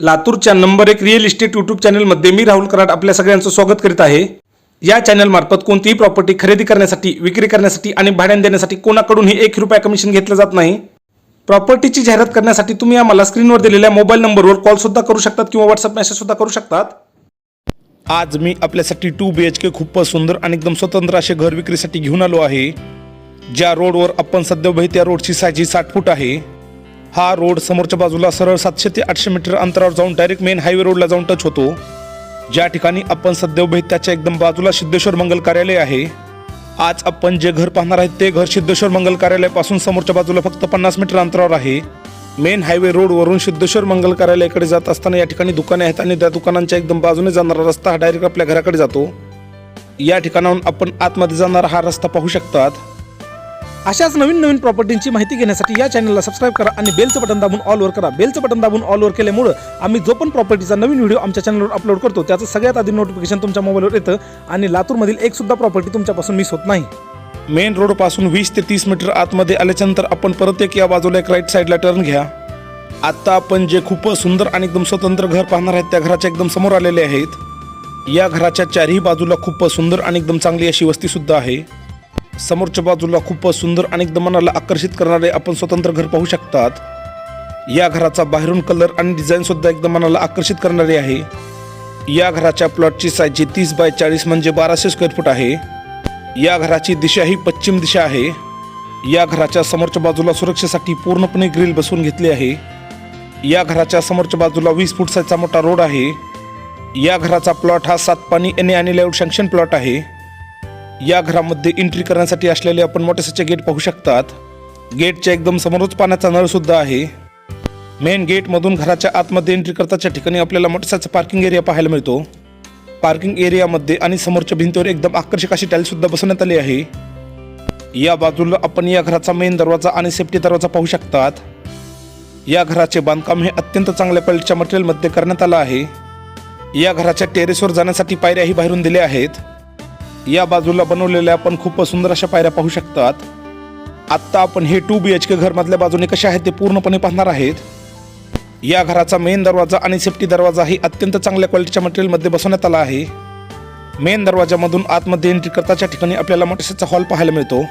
लातूरच्या नंबर एक real estate YouTube चॅनलमध्ये मी राहुल कराड आपल्या सगळ्यांचं स्वागत करीत आहे. या चॅनलमार्फत कोणतीही प्रॉपर्टी खरेदी करण्यासाठी विक्री करण्यासाठी आणि भाड्याने देण्यासाठी कोणाकडूनही एक रुपया कमिशन घेतलं जात नाही. प्रॉपर्टीची जाहिरात करण्यासाठी तुम्ही आम्हाला स्क्रीनवर दिलेल्या मोबाईल नंबरवर कॉलसुद्धा करू शकतात किंवा व्हॉट्सअप मेसेजसुद्धा करू शकतात. आज मी आपल्यासाठी टू बी एच के खूपच सुंदर आणि एकदम स्वतंत्र असे घर विक्रीसाठी घेऊन आलो आहे. ज्या रोडवर आपण सध्या उभे त्या रोडची सायजी साठ फूट आहे. हा रोड समोरच्या बाजूला सरळ सातशे ते आठशे मीटर अंतरावर जाऊन डायरेक्ट मेन हायवे रोडला जाऊन टच होतो. ज्या ठिकाणी आपण सध्या उभे त्याच्या एकदम बाजूला सिद्धेश्वर मंगल कार्यालय आहे. आज आपण जे घर पाहणार आहेत ते घर सिद्धेश्वर मंगल कार्यालयापासून समोरच्या बाजूला फक्त पन्नास मीटर अंतरावर आहे. मेन हायवे रोडवरून सिद्धेश्वर मंगल कार्यालयाकडे जात असताना या ठिकाणी दुकाने आहेत आणि त्या दुकानांच्या एकदम बाजूने जाणारा रस्ता हा डायरेक्ट आपल्या घराकडे जातो. या ठिकाणाहून आपण आतमध्ये जाणारा हा रस्ता पाहू शकतात. अशाच नवीन नवीन प्रॉपर्टींची माहिती घेण्यासाठी या चॅनलला सबस्क्राईब करा आणि बेलचं बटन दाबून ऑलवर करा. बेलचं बटन दाबून ऑलवर केल्यामुळं आम्ही जो पण प्रॉपर्टीचा नवीन व्हिडिओ आमच्या चॅनलवर अपलोड करतो त्याचं सगळ्यात आधी नोटिफिकेशन तुमच्या मोबाईलवर येतं आणि लातूरमधील एक सुद्धा प्रॉपर्टी तुमच्यापासून मिस होत नाही. मेन रोडपासून वीस ते तीस मीटर आतमध्ये आल्याच्यानंतर आपण परत एक या बाजूला एक राईट साईडला टर्न घ्या. आत्ता आपण जे खूपच सुंदर आणि एकदम स्वतंत्र घर पाहणार आहेत त्या घराच्या एकदम समोर आलेले आहेत. या घराच्या चारही बाजूला खूपच सुंदर आणि एकदम चांगली अशी वस्ती सुद्धा आहे. समोरच्या बाजूला खूपच सुंदर आणि एकदम मनाला आकर्षित करणारे आपण स्वतंत्र घर पाहू शकतात. या घराचा बाहेरून कलर आणि डिझाईन सुद्धा एकदम मनाला आकर्षित करणारी आहे. या घराच्या प्लॉटची साईज तीस बाय चाळीस म्हणजे बाराशे स्क्वेअर फूट आहे. या घराची दिशा ही पश्चिम दिशा आहे. या घराच्या समोरच्या बाजूला सुरक्षेसाठी पूर्णपणे ग्रिल बसवून घेतली आहे. या घराच्या समोरच्या बाजूला वीस फूट साईजचा मोठा रोड आहे. या घराचा प्लॉट हा सात पाणी ए आणि लेआउट सँक्शन प्लॉट आहे. या घरामध्ये एंट्री करण्यासाठी असलेले आपण मोठ्यासाचे गेट पाहू शकतात. गेटच्या एकदम समोरच पाण्याचा नळसुद्धा आहे. मेन गेटमधून घराच्या आतमध्ये एंट्री करताच्या ठिकाणी आपल्याला मोठ्यासाचा पार्किंग एरिया पाहायला मिळतो. पार्किंग एरियामध्ये आणि समोरच्या भिंतीवर एकदम आकर्षक अशी टाईलसुद्धा बसवण्यात आली आहे. या बाजूला आपण या घराचा मेन दरवाजा आणि सेफ्टी दरवाजा पाहू शकतात. या घराचे बांधकाम हे अत्यंत चांगल्या क्वालिटीच्या मटेरियलमध्ये करण्यात आलं आहे. या घराच्या टेरेसवर जाण्यासाठी पायऱ्याही बाहेरून दिल्या आहेत. या बाजूला बनवलेल्या आपण खूप सुंदर अशा पायऱ्या पाहू शकतात. आत्ता आपण हे टू बी एच के घरमधल्या बाजूने कसे आहेत ते पूर्णपणे पाहणार आहेत. या घराचा मेन दरवाजा आणि सेफ्टी दरवाजा ही अत्यंत चांगल्या क्वालिटीच्या मटेरियलमध्ये बसवण्यात आला आहे. मेन दरवाजामधून आतमध्ये एंट्री करताच्या ठिकाणी आपल्याला मोठ्याचा हॉल पाहायला मिळतो.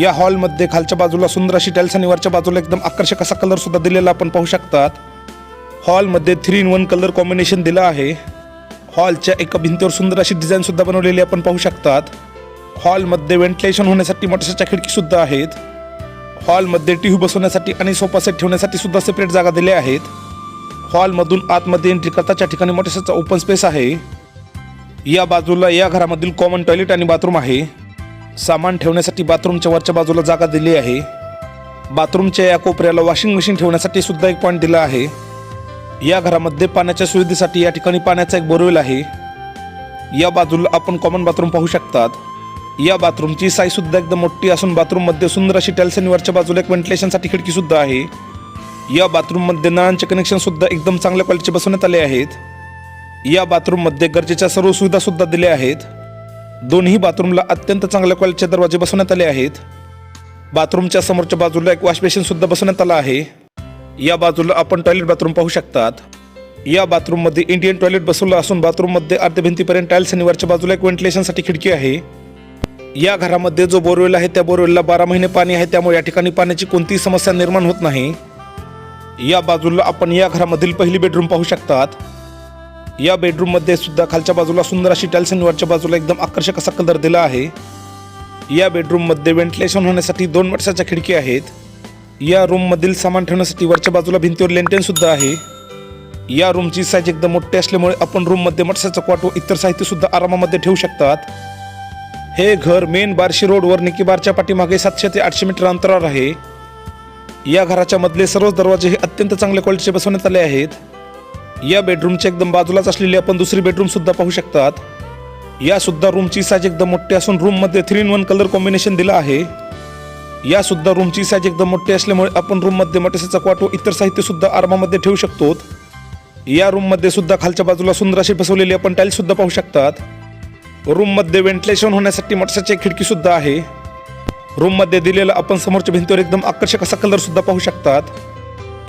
या हॉलमध्ये खालच्या बाजूला सुंदर अशी टाईल्स आणि वरच्या बाजूला एकदम आकर्षक असा कलरसुद्धा दिलेला आपण पाहू शकतात. हॉलमध्ये three in one colour combination दिलं आहे. हॉलच्या एका भिंतीवर सुंदर अशी डिझाईन सुद्धा बनवलेली आपण पाहू शकतात. हॉलमध्ये व्हेंटिलेशन होण्यासाठी मोठ्याशाच्या खिडकी सुद्धा आहेत. हॉलमध्ये टी व्ही बसवण्यासाठी आणि सोफा सेट ठेवण्यासाठी सुद्धा सेपरेट जागा दिल्या आहेत. हॉलमधून आतमध्ये एंट्री करताच्या ठिकाणी मोठ्याशाचा ओपन स्पेस आहे. या बाजूला या घरामधील कॉमन टॉयलेट आणि बाथरूम आहे. सामान ठेवण्यासाठी बाथरूमच्या वरच्या बाजूला जागा दिली आहे. बाथरूमच्या या कोपऱ्याला वॉशिंग मशीन ठेवण्यासाठी सुद्धा एक पॉईंट दिला आहे. या घरामध्ये पाण्याच्या सुविधेसाठी या ठिकाणी पाण्याचा एक बोरवेल आहे. या बाजूला आपण कॉमन बाथरूम पाहू शकतात. या बाथरूमची साईजसुद्धा एकदम मोठी असून बाथरूममध्ये सुंदर अशी टाइल्स आणि वरच्या बाजूला एक व्हेंटिलेशनसाठी खिडकीसुद्धा आहे. या बाथरूममध्ये नळांचे कनेक्शनसुद्धा एकदम चांगल्या क्वालिटीचे बसवण्यात आले आहेत. या बाथरूममध्ये गरजेच्या सर्व सुविधासुद्धा दिल्या आहेत. दोन्ही बाथरूमला अत्यंत चांगल्या क्वालिटीचे दरवाजे बसवण्यात आले आहेत. बाथरूमच्या समोरच्या बाजूला एक वॉश बेसिनसुद्धा बसवण्यात आलं आहे. या बाजूला आपण टॉयलेट बाथरूम पाहू शकतात. या बाथरूममध्ये इंडियन टॉयलेट बसवलं असून बाथरूममध्ये अर्ध्या भिंतीपर्यंत टाईल्स आणि वरच्या बाजूला एक व्हेंटिलेशनसाठी खिडकी आहे. या घरामध्ये जो बोरवेल आहे त्या बोरवेलला बारा महिने पाणी आहे. त्यामुळे या ठिकाणी पाण्याची कोणतीही समस्या निर्माण होत नाही. या बाजूला आपण या घरामधील पहिली बेडरूम पाहू शकतात. या बेडरूममध्ये सुद्धा खालच्या बाजूला सुंदर अशी टाईल्स आणि वरच्या बाजूला एकदम आकर्षक असा कलर दिला आहे. या बेडरूममध्ये व्हेंटिलेशन होण्यासाठी दोन वर्षाच्या खिडकी आहेत. या रूममधील सामान ठेवण्यासाठी वरच्या बाजूला भिंतीवर लेंटेन सुद्धा आहे. या रूमची साईज एकदम मोठी असल्यामुळे आपण रूममध्ये मटसाचं क्वाट व इतर साहित्य सुद्धा आरामामध्ये ठेवू शकतात. हे घर मेन बार्शी रोडवर निकीबारच्या पाठीमागे सातशे ते आठशे मीटर अंतरावर आहे. या घराच्या मधले सर्व दरवाजे हे अत्यंत चांगल्या क्वालिटीचे बसवण्यात आले आहेत. या बेडरूमच्या एकदम बाजूलाच असलेली आपण दुसरी बेडरूम सुद्धा पाहू शकतात. या सुद्धा रूमची साईज एकदम मोठी असून रूममध्ये three in one colour combination दिलं आहे. या सुद्धा रूमची साईज एकदम मोठी असल्यामुळे आपण रूममध्ये मटेसाचा क्वाट व इतर साहित्य सुद्धा आरामामध्ये ठेवू शकतो. या रूममध्ये सुद्धा खालच्या बाजूला सुंदर अशी बसवलेली आपण टाईल्ससुद्धा पाहू शकतात. रूममध्ये व्हेंटिलेशन होण्यासाठी मटसाची खिडकी सुद्धा आहे. रूममध्ये दिलेला आपण समोरच्या भिंतीवर एकदम आकर्षक असा कलर सुद्धा पाहू शकतात.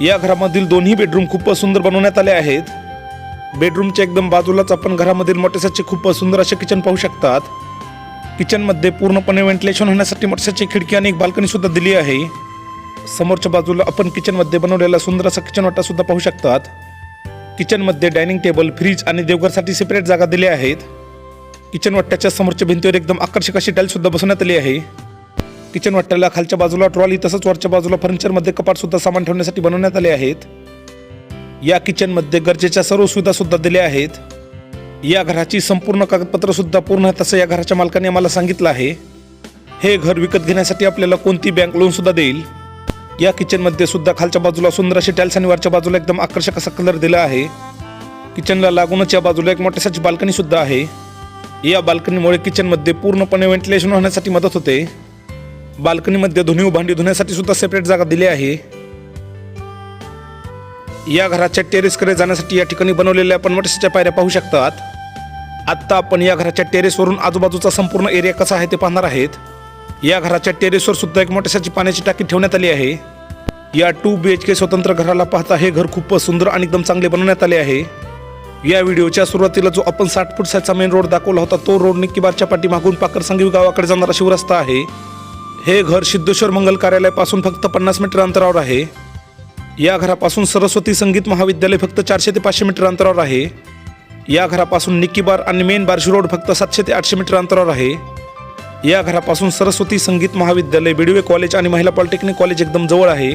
या घरामधील दोन्ही बेडरूम खूप सुंदर बनवण्यात आले आहेत. बेडरूमच्या एकदम बाजूलाच आपण घरामधील मोठ्यासाचे खूप सुंदर असे किचन पाहू शकतात. किचनमध्ये पूर्णपणे व्हेंटिलेशन होण्यासाठी मोठ्याची खिडकी आणि एक बाल्कनी सुद्धा दिली आहे. समोरच्या बाजूला आपण किचनमध्ये बनवलेला सुंदर असा किचन वाटा सुद्धा पाहू शकतात. किचनमध्ये डायनिंग टेबल फ्रीज आणि देवघरसाठी सेपरेट जागा दिल्या आहेत. किचन वाट्याच्या समोरच्या भिंतीवर एकदम आकर्षक अशी टाईल सुद्धा बसवण्यात आली आहे. किचन वाट्याला खालच्या बाजूला ट्रॉली तसंच वरच्या बाजूला फर्निचरमध्ये कपाट सुद्धा सामान ठेवण्यासाठी बनवण्यात आले आहेत. या किचनमध्ये गरजेच्या सर्व सुविधा सुद्धा दिल्या आहेत. या घराची संपूर्ण कागदपत्रसुद्धा पूर्ण आहेत असं या घराच्या मालकाने आम्हाला सांगितलं आहे. हे घर विकत घेण्यासाठी आपल्याला कोणती बँक लोनसुद्धा देईल? या किचनमध्ये सुद्धा खालच्या बाजूला सुंदर अशी टाईल्स आणि वरच्या बाजूला एकदम आकर्षक असा कलर दिला आहे. किचनला लागूनच या बाजूला एक मोठ्यासाची बाल्कनीसुद्धा आहे. या बाल्कनीमुळे किचनमध्ये पूर्णपणे व्हेंटिलेशन होण्यासाठी मदत होते. बाल्कनीमध्ये धुणी उभांडी भांडी धुण्यासाठी सुद्धा सेपरेट जागा दिली आहे. या घराच्या टेरेसकडे जाण्यासाठी या ठिकाणी बनवलेल्या आपण मोठ्याच्या पायऱ्या पाहू शकतात. आत्ता आपण या घराच्या टेरेसवरून आजूबाजूचा संपूर्ण एरिया कसा आहे ते पाहणार आहेत. या घराच्या टेरेसवर सुद्धा एक मोठ्याशाची पाण्याची टाकी ठेवण्यात आली आहे. या टू बी एच के स्वतंत्र घराला पाहता हे घर खूप सुंदर आणि एकदम चांगले बनवण्यात आले आहे. या व्हिडिओच्या सुरुवातीला जो आपण साठ फुटचा मेन रोड दाखवला होता तो रोड निक्कीबारच्या पाठीमागून पाकर संगीव गावाकडे जाणारा शिवरस्ता आहे. हे घर सिद्धेश्वर मंगल कार्यालयापासून फक्त पन्नास मीटर अंतरावर आहे. या घरापासून सरस्वती संगीत महाविद्यालय फक्त चारशे ते पाचशे मीटर अंतरावर आहे. या घरापासून निक्की बार आणि मेन बार्शी रोड फक्त सातशे ते आठशे मीटर अंतरावर आहे. या घरापासून सरस्वती संगीत महाविद्यालय बिडवे कॉलेज आणि महिला पॉलिटेक्निक कॉलेज एकदम जवळ आहे.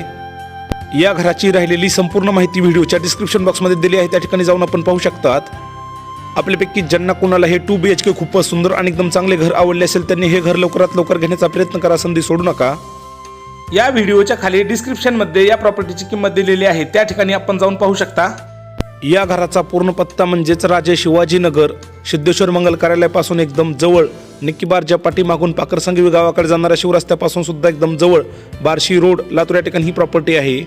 या घराची राहिलेली संपूर्ण माहिती व्हिडिओच्या डिस्क्रिप्शन बॉक्समध्ये दिली आहे. त्या ठिकाणी जाऊन आपण पाहू शकतात. आपल्यापैकी ज्यांना कोणाला हे टू बी एच के खूपच सुंदर आणि एकदम चांगले घर आवडले असेल त्यांनी हे घर लवकरात लवकर घेण्याचा प्रयत्न करा संधी सोडू नका. या व्हिडिओच्या खाली डिस्क्रिप्शनमध्ये या प्रॉपर्टीची किंमत दिलेली आहे. त्या ठिकाणी आपण जाऊन पाहू शकता. या घराचा पूर्ण पत्ता म्हणजेच राजे शिवाजीनगर सिद्धेश्वर मंगल कार्यालयापासून एकदम जवळ. निक्कीबारच्या पाठीमागून पाकरसंगवी गावाकडे जाणाऱ्या शिवरस्त्यापासून सुद्धा एकदम जवळ. बार्शी रोड लातूर या ठिकाणी ही प्रॉपर्टी आहे.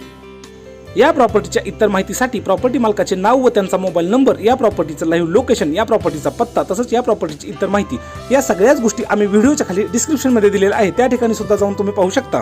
या प्रॉपर्टीच्या इतर माहितीसाठी प्रॉपर्टी मालकाचे नाव व त्यांचा मोबाईल नंबर या प्रॉपर्टीचं लाईव्ह लोकेशन या प्रॉपर्टीचा पत्ता तसंच या प्रॉपर्टीची इतर माहिती या सगळ्याच गोष्टी आम्ही व्हिडिओच्या खाली डिस्क्रिप्शनमध्ये दिलेल्या आहे त्या ठिकाणी सुद्धा जाऊन तुम्ही पाहू शकता.